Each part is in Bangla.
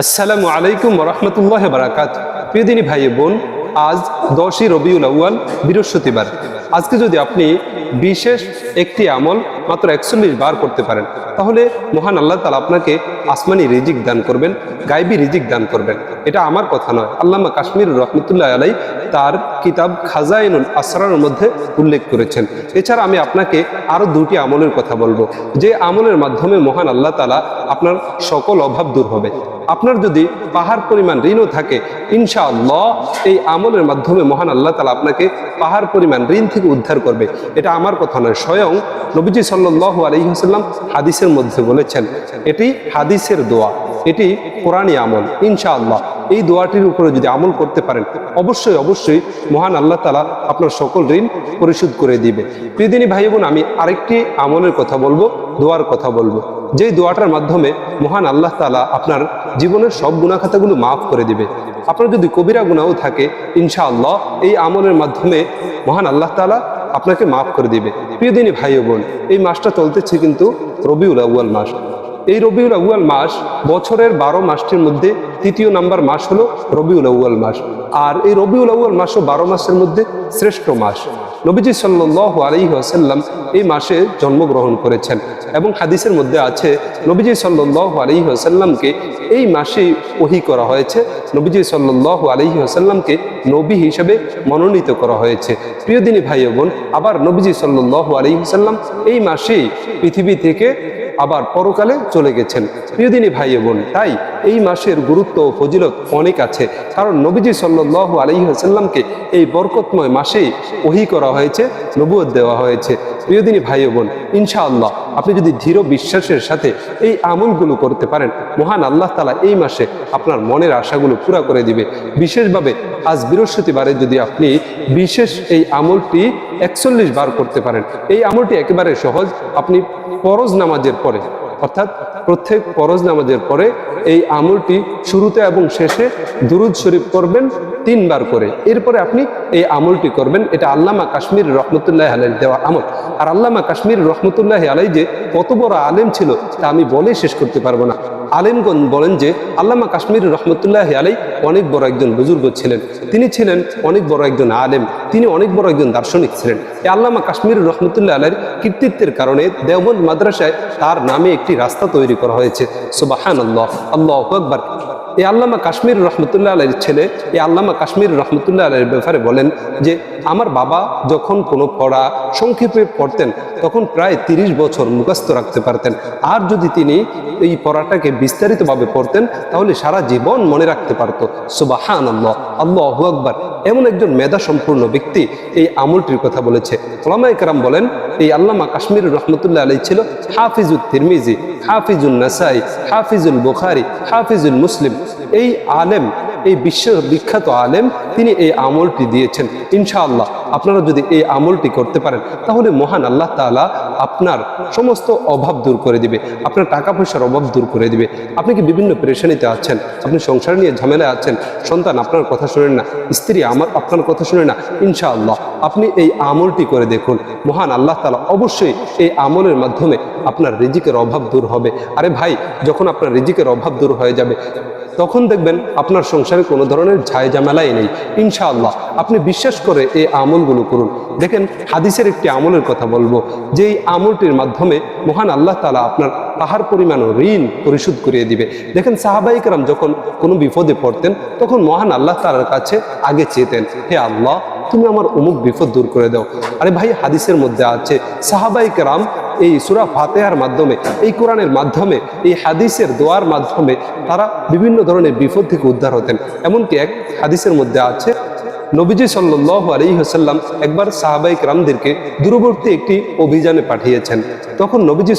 আসসালামু আলাইকুম রহমতুল্লাহ বারাকাত প্রিয়দিনী ভাই বোন, আজ দশই রবিউল আউয়াল, বৃহস্পতিবার। আজকে যদি আপনি বিশেষ একটি আমল মাত্র একচল্লিশ বার করতে পারেন, তাহলে মহান আল্লাহ তালা আপনাকে আসমানি রিজিক দান করবেন গাইবি রিজিক দান করবেন। এটা আমার কথা নয়, আল্লামা কাশ্মীর রহমতুল্লাহ আলাই তার কিতাব খাজাইনুল আসরার মধ্যে উল্লেখ করেছেন। এছাড়া আমি আপনাকে আরও দুটি আমলের কথা বলব, যে আমলের মাধ্যমে মহান আল্লাহ তালা আপনার সকল অভাব দূর হবে। আপনার যদি পাহাড় পরিমাণ ঋণও থাকে, ইনশাআল্লাহ এই আমলের মাধ্যমে মহান আল্লাহ তালা আপনাকে পাহাড় পরিমাণ ঋণ থেকে উদ্ধার করবে। এটা আমার কথা নয়, স্বয়ং নবীজি সাল্লাহ আলহিহাসাল্লাম হাদিসের মধ্যে বলেছেন, এটি হাদিসের দোয়া, এটি কোরআনী আমল, ইনশাআল্লাহ। এই দোয়াটির উপরে যদি আমল করতে পারেন, অবশ্যই অবশ্যই মহান আল্লাহ তালা আপনার সকল ঋণ পরিশোধ করে দিবে। প্রিয়দিনী ভাই বোন আমি আরেকটি আমলের কথা বলব, দোয়ার কথা বলব। যেই দোয়াটার মাধ্যমে মহান আল্লাহ তালা আপনার জীবনের সব গুণাখাতাগুলো মাফ করে দিবে। আপনার যদি কবিরা গুণাও থাকে, ইনশাআল্লাহ এই আমলের মাধ্যমে মহান আল্লাহ তালা আপনাকে মাফ করে দিবে। প্রিয়দিনী ভাই ভাইও বোন, এই মাসটা চলতেছে কিন্তু রবিউল আউ্য়াল মাস। এই রবিউল আউয়াল মাস বছরের বারো মাসটির মধ্যে তৃতীয় নাম্বার মাস হলো রবিউল আউয়াল মাস। আর এই রবিউল আউয়াল মাসও বারো মাসের মধ্যে শ্রেষ্ঠ মাস। নবীজি সাল্লাহ আলী আসাল্লাম এই মাসে জন্মগ্রহণ করেছেন এবং হাদিসের মধ্যে আছে, নবীজি সাল্লাহ আলী আসাল্লামকে এই মাসেই ওহি করা হয়েছে। নবীজি সাল্লাহ আলহি আসাল্লামকে নবী হিসেবে মনোনীত করা হয়েছে। প্রিয়দিনী ভাই বোন, আবার নবীজি সাল্লাহ আলহি আসাল্লাম এই মাসেই পৃথিবী থেকে আবার পরকালে চলে গেছেন। প্রিয়দিনী ভাই বোন, তাই এই মাসের গুরুত্ব ও ফজিলত অনেক আছে। কারণ নবীজি সাল্লু আলহিহাসাল্লামকে এই বরকতময় মাসেই ওহি করা হয়েছে নবুয়ত দেওয়া হয়েছে। প্রিয়দিনী ভাই বোন, ইনশাআল্লাহ আপনি যদি ধীর বিশ্বাসের সাথে এই আমলগুলো করতে পারেন, মহান আল্লাহ তালা এই মাসে আপনার মনের আশাগুলো পুরো করে দিবে। বিশেষভাবে আজ বৃহস্পতিবারে যদি আপনি বিশেষ এই আমলটি একচল্লিশ বার করতে পারেন, এই আমলটি একেবারে সহজ, আপনি ফরজ নামাজের পরে অর্থাৎ প্রত্যেক পরজ নামাজের পরে এই আমলটি শুরুতে এবং শেষে দুরুদ শরীফ করবেন তিনবার করে। এরপরে আপনি এই আমলটি করবেন, এটা আল্লামা কাশ্মীর রহমতুল্লাহ আলাই দেওয়া আমল। আর আল্লামা কাশ্মীর রহমতুল্লাহ আলাই যে কত বড় আলেম ছিল, তা আমি বলে শেষ করতে পারব না। আলেমগণ বলেন যে আল্লামা কাশ্মীর রহমতুল্লাহ আলাই অনেক বড় একজন বুজুর্গ ছিলেন। তিনি ছিলেন অনেক বড় একজন আলেম, তিনি অনেক বড় একজন দার্শনিক ছিলেন। এই আল্লামা কাশ্মীর রহমতুল্লাহ আলাইয়ের কৃতিত্বের কারণে দেওবন্দ মাদ্রাসায় তার নামে একটি রাস্তা তৈরি করা হয়েছে। সুবাহান আল্লাহ আল্লাহ আকবর। এই আল্লামা কাশ্মীর রহমতুল্লাহ আলের ছেলে এই আল্লামা কাশ্মীর রহমতুল্লাহ আলের ব্যাপারে বলেন যে আমার বাবা যখন কোনো পড়া সংক্ষেপে পড়তেন, তখন প্রায় তিরিশ বছর মুখস্থ রাখতে পারতেন। আর যদি তিনি এই পড়াটাকে বিস্তারিতভাবে পড়তেন, তাহলে সারা জীবন মনে রাখতে পারত। সুবাহান আল্লাহ আল্লাহ আকবর। এমন একজন মেধা সম্পূর্ণ ব্যক্তি এই আমলটির কথা বলেছে। ওলামাই কারাম বলেন, এই আল্লামা কাশ্মীর রহমতুল্লাহ আলাই ছিল হাফিজুল তিরমিজি হাফিজুল নাসাই, হাফিজুল বুখারি, হাফিজুল মুসলিম। এই আলেম এই বিশ্বের বিখ্যাত আলেম, তিনি এই আমলটি দিয়েছেন। ইনশাআল্লাহ আপনারা যদি এই আমলটি করতে পারেন, তাহলে মহান আল্লাহ তালা আপনার সমস্ত অভাব দূর করে দিবে, আপনার টাকা পয়সার অভাব দূর করে দিবে। আপনি কি বিভিন্ন পেরেশানিতে আছেন? আপনি সংসার নিয়ে ঝামেলায় আছেন? সন্তান, আপনার কথা শোনেন না। স্ত্রী, আমার, আপনার কথা শুনে না। ইনশাআল্লাহ আপনি এই আমলটি করে দেখুন। মহান আল্লাহ তালা অবশ্যই এই আমলের মাধ্যমে আপনার রিজিকের অভাব দূর হবে। আরে ভাই, যখন আপনার রিজিকের অভাব দূর হয়ে যাবে তখন দেখবেন আপনার সংসারে কোনো ধরনের ঝামেলাই নেই। ইনশাআল্লাহ, আপনি বিশ্বাস করে এই আমলগুলো করুন। দেখেন, হাদিসের একটি আমলের কথা বলব। যেই আমলটির মাধ্যমে মহান আল্লাহ তালা আপনার পাহাড় পরিমাণ ঋণ পরিশোধ করিয়ে দিবে। দেখেন সাহাবাইকরাম যখন কোনো বিপদে পড়তেন, তখন মহান আল্লাহ তালার কাছে আগে চেতেন হে আল্লাহ, তুমি আমার অমুক বিপদ দূর করে দাও। আরে ভাই, হাদিসের মধ্যে আছে সাহাবাইকরাম এই সুরা ফাতেহার মাধ্যমে, এই কোরআনের মাধ্যমে, এই হাদিসের দোয়ার মাধ্যমে তারা বিভিন্ন ধরনের বিপদ থেকে উদ্ধার হতেন। এমনকি এক হাদিসের মধ্যে আছে নবীজি আলী হাসাল্লাম একবার সাহাবাইক রামদেরকে দূরবর্তী একটি অভিযানে পাঠিয়েছেন। তখন নবীজি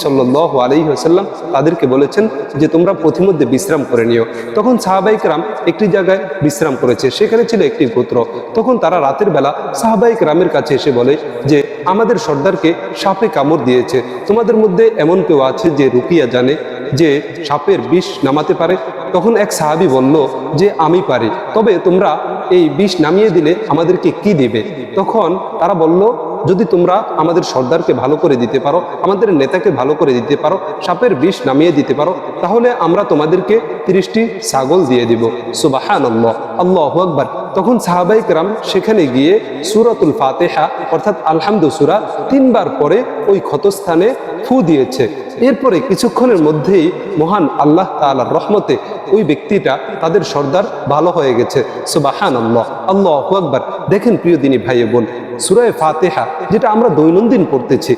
আলী হাসাল্লাম তাদেরকে বলেছেন যে, তোমরা পথিমধ্যে বিশ্রাম করে নিও। তখন সাহাবাইক রাম একটি জায়গায় বিশ্রাম করেছে, সেখানে ছিল একটি গোত্র। তখন তারা রাতের বেলা সাহাবাইক রামের কাছে এসে বলে যে, আমাদের সর্দারকে সাপে কামড় দিয়েছে। তোমাদের মধ্যে এমন কেউ আছে যে রুকিয়া জানে যে সাপের বিষ নামাতে পারে? তখন এক সাহাবি বলল যে, আমি পারি। তবে তোমরা এই বিষ নামিয়ে দিলে আমাদেরকে কি দিবে? তখন তারা বলল, যদি তোমরা আমাদের সর্দারকে ভালো করে দিতে পারো, আমাদের নেতাকে ভালো করে দিতে পারো, সাপের বিষ নামিয়ে দিতে পারো, তাহলে আমরা তোমাদেরকে তিরিশটি ছাগল দিয়ে দিব। সুবাহান আল্লাহ আল্লাহ আকবার। তখন সাহাবাইক রাম সেখানে গিয়ে সুরাতুল ফাতেহা, অর্থাৎ আলহামদু সুরা, তিনবার পরে ওই ক্ষতস্থানে ফু দিয়েছে। এরপরে কিছুক্ষণের মধ্যেই মহান আল্লাহ তাআলার রহমতে ওই ব্যক্তিটা তাদের সর্দার ভালো হয়ে গেছে। সুবাহান আল্লাহ আল্লাহ আকবার। দেখেন প্রিয় দিনী ভাই বোন সুরায় ফাতেহা যেটা আমরা দৈনন্দিন পড়তেছি,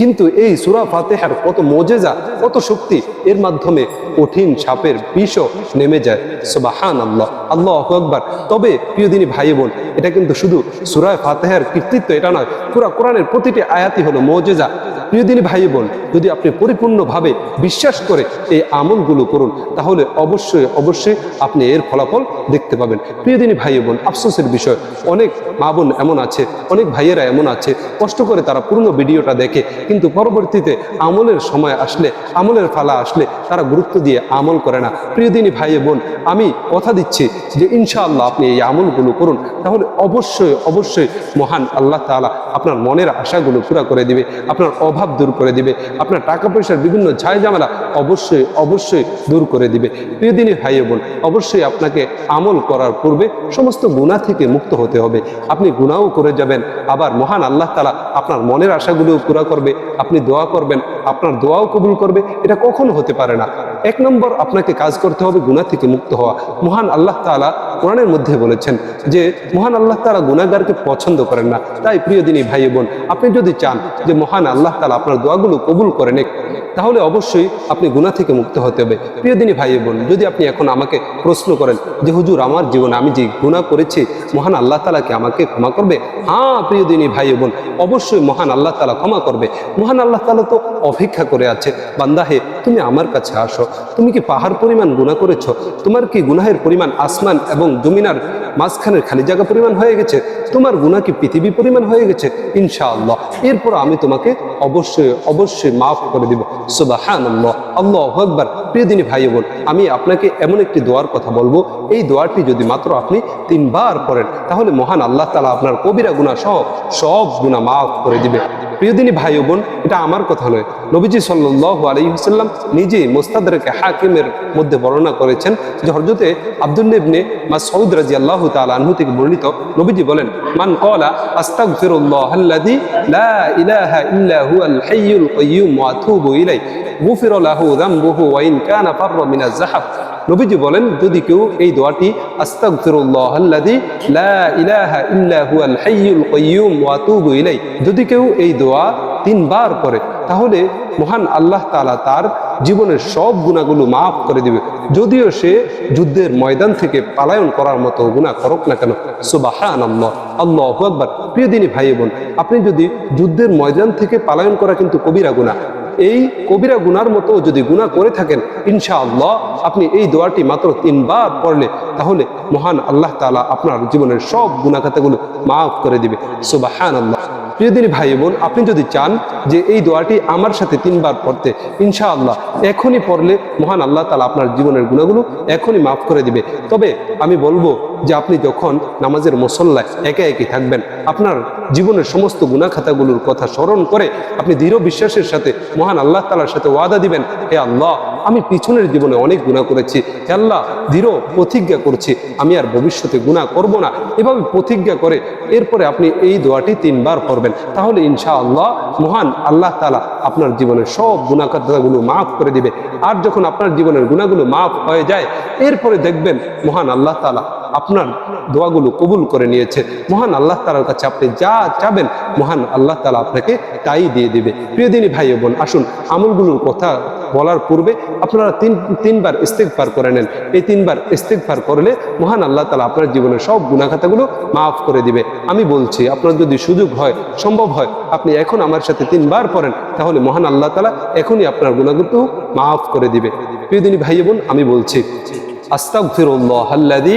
কিন্তু এই সুরা ফাতেহার কত মজেজা, কত শক্তি, এর মাধ্যমে কঠিন সাপের বিষও নেমে যায়। সুবাহান আল্লাহ আল্লাহ আকবার। তবে প্রিয় দিনী ভাই বোন, এটা কিন্তু শুধু সুরায় ফাতেহার কৃতিত্ব এটা নয়, পুরা কোরআনের প্রতিটি আয়াতই হলো মজেজা। প্রিয় দিনী ভাই বোন, যদি আপনি পরিপূর্ণভাবে বিশ্বাস করে এই আমলগুলো করুন, তাহলে অবশ্যই অবশ্যই অবশ্যই আপনি এর ফলাফল দেখতে পাবেন। প্রিয় দিনী ভাই বোন, আফসোসের বিষয়, অনেক মা বোন এমন আছে, অনেক ভাইয়েরা এমন আছে, কষ্ট করে তারা পুরনো ভিডিওটা দেখে, কিন্তু পরবর্তীতে আমলের সময় আসলে, আমলের ফালা আসলে তারা গুরুত্ব দিয়ে আমল করে না। প্রিয় দিনী ভাই বোন, আমি কথা দিচ্ছি যে ইনশাআল্লাহ আপনি এই আমলগুলো করুন, তাহলে অবশ্যই অবশ্যই মহান আল্লাহ তাআলা আপনার মনের আশাগুলো পুরা করে দিবে, আপনার অভাব দূর করে দিবে, আপনার টাকা পয়সার বিভিন্ন ঝাই ঝামেলা অবশ্যই অবশ্যই দূর করে দিবে। প্রিয় দিনী ভাই বোন, অবশ্যই আপনাকে আমল করার পূর্বে সমস্ত গুণা থেকে মুক্ত হতে হবে। আপনি গুণাও করে যাবেন। আবার মহান আল্লাহ তালা আপনার মনের আশাগুলো পুরা করবে। আপনি দোয়া করবেন, আপনার দোয়াও কবুল করবে। এটা কখনো হতে পারে না। এক নম্বর, আপনাকে কাজ করতে হবে গুণা থেকে মুক্ত হওয়া। মহান আল্লাহ তালা কোরআনের মধ্যে বলেছেন যে, মহান আল্লাহ তালা গুণাগারকে পছন্দ করেন না। তাই প্রিয় দিনী ভাই বোন, আপনি যদি চান যে মহান আল্লাহ তালা আপনার দোয়াগুলো কবুল করে নেক তাহলে অবশ্যই আপনি গুণা থেকে মুক্ত হতে হবে। প্রিয় দিনী ভাই বোন, যদি আপনি এখন আমাকে প্রশ্ন করেন যে, হুজুর, আমার জীবনে আমি যে গুণা করেছি, মহান আল্লাহ তালা কি আমাকে ক্ষমা করবে? হ্যাঁ প্রিয় দিনী ভাই বোন, অবশ্যই মহান আল্লাহ তালা ক্ষমা করবে। মহান আল্লাহ তালা তো অপেক্ষা করে আছে, বান্দা হে, তুমি আমার কাছে আসো। তুমি কি পাহাড় পরিমাণ গুণা করেছ? তোমার কি গুনাহের পরিমাণ আসমান এবং জমিনার মাঝখানের খালি জায়গা পরিমাণ হয়ে গেছে, তোমার গুণা কি পৃথিবী পরিমাণ হয়ে গেছে, ইনশাআল্লাহ। এরপর আমি তোমাকে অবশ্যই অবশ্যই মাফ করে দিব। সুবাহান আল্লাহ আল্লাহ প্রিয় দিনী ভাই বোন, আমি আপনাকে এমন একটি দোয়ার কথা বলব। এই দোয়ারটি যদি মাত্র আপনি তিনবার করেন তাহলে মহান আল্লাহ তালা আপনার কবিরা গুণা সহ সব গুণা মাফ করে দিবে। প্রিয় দিনী ভাই বোন, এটা আমার কথা নয়। নবীজি সাল্লাহ আলহিহাল্লাম নিজেই মোস্তাদরকে হাকিমের মধ্যে বর্ণনা করেছেন যে হরজতে আবদুল্লেবনে মা সৌদ রাজি আল্লাহ তালু থেকে বর্ণিত নবীজি বলেন, মান কলা আস্তাগফিরুল্লাহ আল্লাযী লা ইলাহা ইল্লা হুয়াল হাইয়ুল কাইয়্যুম ওয়া আতুবু ইলাইহি, গুফির লাহু যামবুহু ওয়া ইন কানা ফাররা মিনাজ যাহাব নবীজি বলেন, যদি কেউ এই দোয়াটি ইলাইহি। যদি কেউ এই দোয়া তিনবার করে, তাহলে মহান আল্লাহ তাআলা তার জীবনের সব গুণাগুলো মাফ করে দিবে। যদিও সে যুদ্ধের ময়দান থেকে পালায়ন করার মতো গুণা করুক না কেন সুবাহান আল্লাহ আকবর। প্রিয় দিনী ভাই বোন, আপনি যদি যুদ্ধের ময়দান থেকে পালায়ন করা কিন্তু কবিরা গুণা এই কবিরা গুনার মতো যদি গুণা করে থাকেন, ইনশাআল্লাহ আপনি এই দোয়াটি মাত্র তিনবার পড়লে তাহলে মহান আল্লাহ তালা আপনার জীবনের সব গুণাখাতাগুলো মাফ করে দিবে। সুবাহান আল্লাহ প্রিয়দিনী ভাই বোন, আপনি যদি চান যে এই দোয়াটি আমার সাথে তিনবার পড়তে, ইনশাআল্লাহ এখনই পড়লে মহান আল্লাহ তালা আপনার জীবনের গুণাগুলো এখনই মাফ করে দিবে। তবে আমি বলব যে আপনি যখন নামাজের মুসল্লায় একে একে থাকবেন, আপনার জীবনের সমস্ত গুণাখাতাগুলোর কথা স্মরণ করে আপনি দৃঢ় বিশ্বাসের সাথে মহান আল্লাহ তালার সাথে ওয়াদা দিবেন, হে আল্লাহ আমি পিছনের জীবনে অনেক গুণা করেছি। আল্লাহ, দৃঢ় প্রতিজ্ঞা করছি। আমি আর ভবিষ্যতে গুণা করব না। এভাবে প্রতিজ্ঞা করে এরপরে আপনি এই দোয়াটি তিনবার করবেন। তাহলে ইনশা আল্লাহ মহান আল্লাহ তালা আপনার জীবনের সব গুণাকাতাগুলো মাফ করে দিবে। আর যখন আপনার জীবনের গুণাগুলো মাফ হয়ে যায়, এরপরে দেখবেন মহান আল্লাহ তালা আপনার দোয়াগুলো কবুল করে নিয়েছে। মহান আল্লাহ তালার কাছে আপনি যা চাবেন, মহান আল্লাহ তালা আপনাকে তাই দিয়ে দিবে। প্রিয় দিনী ভাই বোন, আসুন আমলগুলোর কথা বলার পূর্বে আপনারা তিন, তিনবার ইস্তেকবার করে নেন। এই তিনবার ইস্তেকবার করলে মহান আল্লাহ তালা আপনার জীবনের সব গুণাখাতাগুলো মাফ করে দিবে। আমি বলছি, আপনার যদি সুযোগ হয়, সম্ভব হয়, আপনি এখন আমার সাথে তিনবার পড়েন, তাহলে মহান আল্লাহ তালা এখনই আপনার গুণাগুলো মাফ করে দিবে। প্রিয় দিনী ভাই বোন, আমি বলছি, আস্তাগফিরুল্লাহ আল্লাযী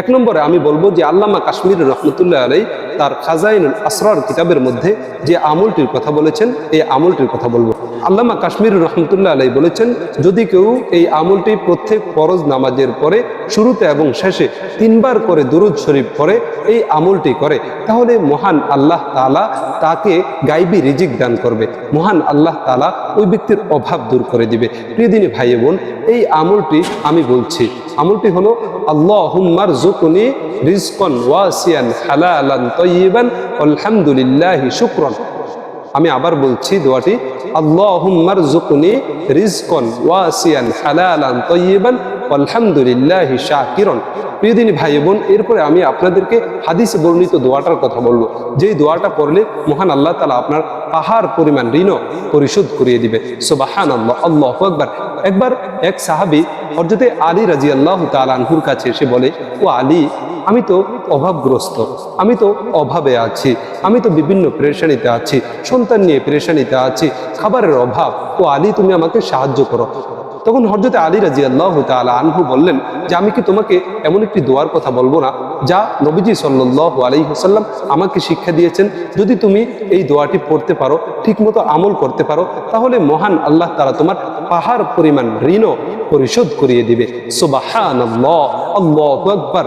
এক নম্বরে আমি বলব যে আল্লামা কাশ্মীর রহমতুল্লাহ আলাই তার খাজাইনুল আসরার কিতাবের মধ্যে যে আমলটির কথা বলেছেন, এই আমলটির কথা বলব। আল্লামা কাশ্মীর রহমতুল্লাহ আলাই বলেছেন, যদি কেউ এই আমলটি প্রত্যেক ফরজ নামাজের পরে, শুরুতে এবং শেষে তিনবার করে দুরুদ শরীফ পরে এই আমলটি করে, তাহলে মহান আল্লাহ তালা তাকে গাইবি রিজিক দান করবে। মহান আল্লাহ তালা ওই ব্যক্তির অভাব দূর করে দিবে। প্রিয় দিনী ভাই বোন, এই আমলটি আমি বলছি। আমলটি হলো আল্লাহ হুম্মার জুকুনি রিজকন ওয়াসিয়ান হালালান তৈবান আলহামদুলিল্লাহ শুক্রন আমি আবার বলছি দোয়াটি আল্লাহমার জুকুনি রিজকন ওয়াসিয়ান, হালালান তৈবান আলহামদুলিল্লাহ শাকিরন। প্রিয়দিনী ভাই বোন, এরপরে আমি আপনাদেরকে হাদিস বর্ণিত দোয়াটার কথা বলব। যেই দোয়াটা পড়লে মহান আল্লাহ তালা আপনার পাহাড় পরিমাণ ঋণ পরিশোধ করিয়ে দিবে। সোবাহান আল্লাহ আল্লাহ একবার একবার এক সাহাবি হরজতে আলী রাজি আল্লাহ তালানহুর কাছে এসে বলে, ও আলী আমি তো অভাবগ্রস্ত, আমি তো অভাবে আছি, আমি তো বিভিন্ন প্রেশানিতে আছি, সন্তান নিয়ে পেরেশানিতে আছি, খাবারের অভাব। ও আলী, তুমি আমাকে সাহায্য করো। তখন হরজতে আলী রাজি আল্লাহ তালা আনহু বললেন, যে আমি কি তোমাকে এমন একটি দোয়ার কথা বলব না, যা নবীজি সাল্লাহ আলী হাসাল্লাম আমাকে শিক্ষা দিয়েছেন, যদি তুমি এই দোয়াটি পড়তে পারো, ঠিকমতো আমল করতে পারো, তাহলে মহান আল্লাহ তারা তোমার পাহাড় পরিমাণ ঋণও পরিশোধ করিয়ে দিবে। আকবার।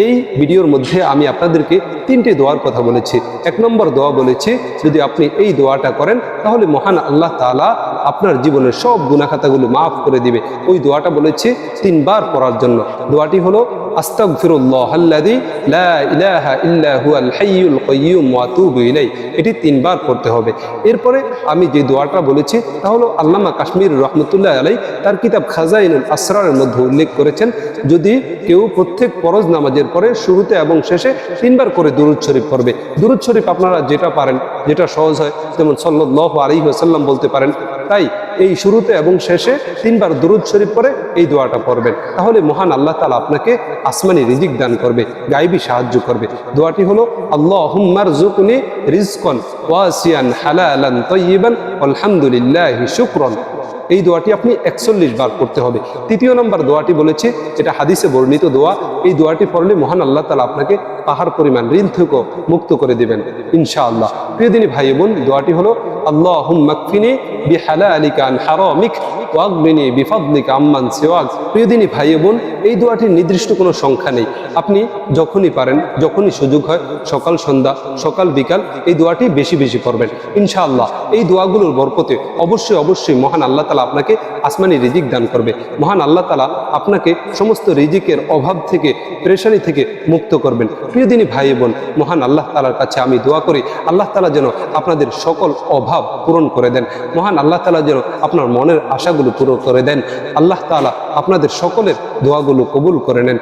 এই ভিডিওর মধ্যে আমি আপনাদেরকে তিনটি দোয়ার কথা বলেছি। এক নম্বর দোয়া বলেছি, যদি আপনি এই দোয়াটা করেন, তাহলে মহান আল্লাহ তালা আপনার জীবনের সব গুণাখাতাগুলো মাফ করে দিবে। ওই দোয়াটা বলেছি তিনবার পড়ার জন্য। দোয়াটি হলো এটি তিনবার পড়তে হবে। এরপরে আমি যে দোয়াটা বলেছি, তা হলো আল্লামা কাশ্মীর রহমতুল্লাহ আলাই তার কিতাব খাজাইনুল আসরারের মধ্যে উল্লেখ করেছেন, যদি কেউ প্রত্যেক ফরজ নামাজের পরে শুরুতে এবং শেষে তিনবার করে দুরুদ শরীফ পড়বে। দুরুদ শরীফ আপনারা যেটা পারেন, যেটা সহজ হয়, যেমন সল্লাহ আলী সাল্লাম বলতে পারেন, তাই এই শুরুতে এবং শেষে তিনবার দুরুদ শরীফ পরে এই দোয়াটা পড়বেন। তাহলে মহান আল্লাহ তালা আপনাকে আসমানি রিজিক দান করবে গাইবি সাহায্য করবে। দোয়াটি হলো আল্লাহ হুম্মার জুকুনি রিজকন ওয়াসিয়ান হালালান তৈবান আলহামদুলিল্লাহ শুক্রন। এই দোয়াটি আপনি একচল্লিশ বার করতে হবে। তৃতীয় নম্বর দোয়াটি বলেছে এটা হাদিসে বর্ণিত দোয়া, এই দোয়াটি পড়লে মহান আল্লাহ তালা আপনাকে পাহাড় পরিমাণ ঋণ থেকেও মুক্ত করে দিবেন, ইনশাআল্লাহ। প্রিয়দিনী ভাই বোন, দোয়াটি হলো আল্লাহ হুম্মাকফিনি বিহালা আলিকান হারামিক ওয়াগবিনী বিফাদলিক আম্মান প্রিয়দিনী ভাই বোন, এই দোয়াটির নির্দিষ্ট কোনো সংখ্যা নেই। আপনি যখনই পারেন, যখনই সুযোগ হয়, সকাল, সন্ধ্যা, সকাল, বিকাল, এই দোয়াটি বেশি বেশি করবেন। ইনশাআল্লাহ, এই দোয়াগুলোর বরকতে অবশ্যই অবশ্যই মহান আল্লাহ তালা আপনাকে আসমানি রিজিক দান করবে। মহান আল্লাহ তালা আপনাকে সমস্ত রিজিকের অভাব থেকে, প্রেশানি থেকে মুক্ত করবেন। প্রিয়দিনী ভাই বোন, মহান আল্লাহ তালার কাছে আমি দোয়া করি। আল্লাহ তালা যেন আপনাদের সকল অভাব পূরণ করে দেন। মহান আল্লাহ তালা যেন আপনার মনের আশাগুলো পুরো করে দেন। আল্লাহ তালা আপনাদের সকলের দোয়াগুলো কবুল করে নেন।